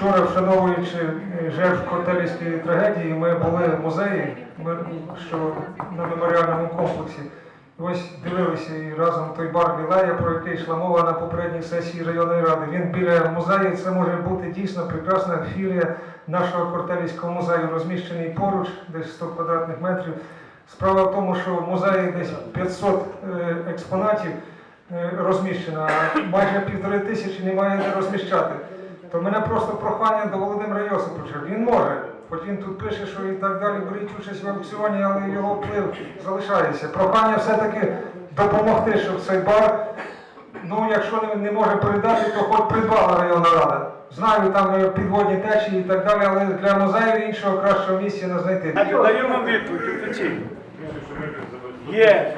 помічі е, жертв Котелівської трагедії, ми були в музеї, що на меморіальному комплексі. Ось дивилися і разом той бар Лілея, про який йшла мова на попередній сесії районної ради. Він біля музею, це може бути дійсно прекрасна філія нашого Кортелівського музею, розміщений поруч, десь 100 квадратних метрів. Справа в тому, що в музеї десь 500 е, експонатів е, розміщено, а майже півтори тисячі немає де розміщати. То мене просто прохання до Володимира Йосиповича. Він може, хоч він тут пише, що і так далі беріть участь в аукціоні, але його вплив залишається. Прохання все-таки допомогти, щоб цей бар, ну якщо не, не може передати, то хоч придбала районна рада. Знаю, там підводні течії і так далі, але для музею іншого кращого місця не знайти. Даю вам відповідь офіційно. Є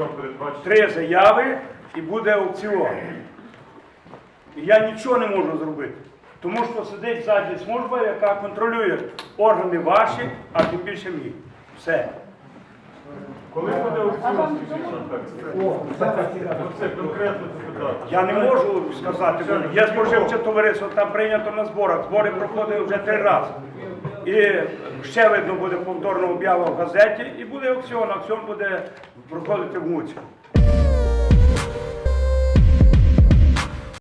три заяви і буде аукціон. Я нічого не можу зробити. Тому що сидить ззаді служба, яка контролює органи ваші, а тим більше мій. Все. Коли буде аукціон? Це конкретно запитати. Я не можу сказати, є споживче товариство, там прийнято на зборах. Збори проходили вже три рази. І ще видно буде повторна об'ява в газеті, і буде аукціон. Аукціон буде проходити в Гуці.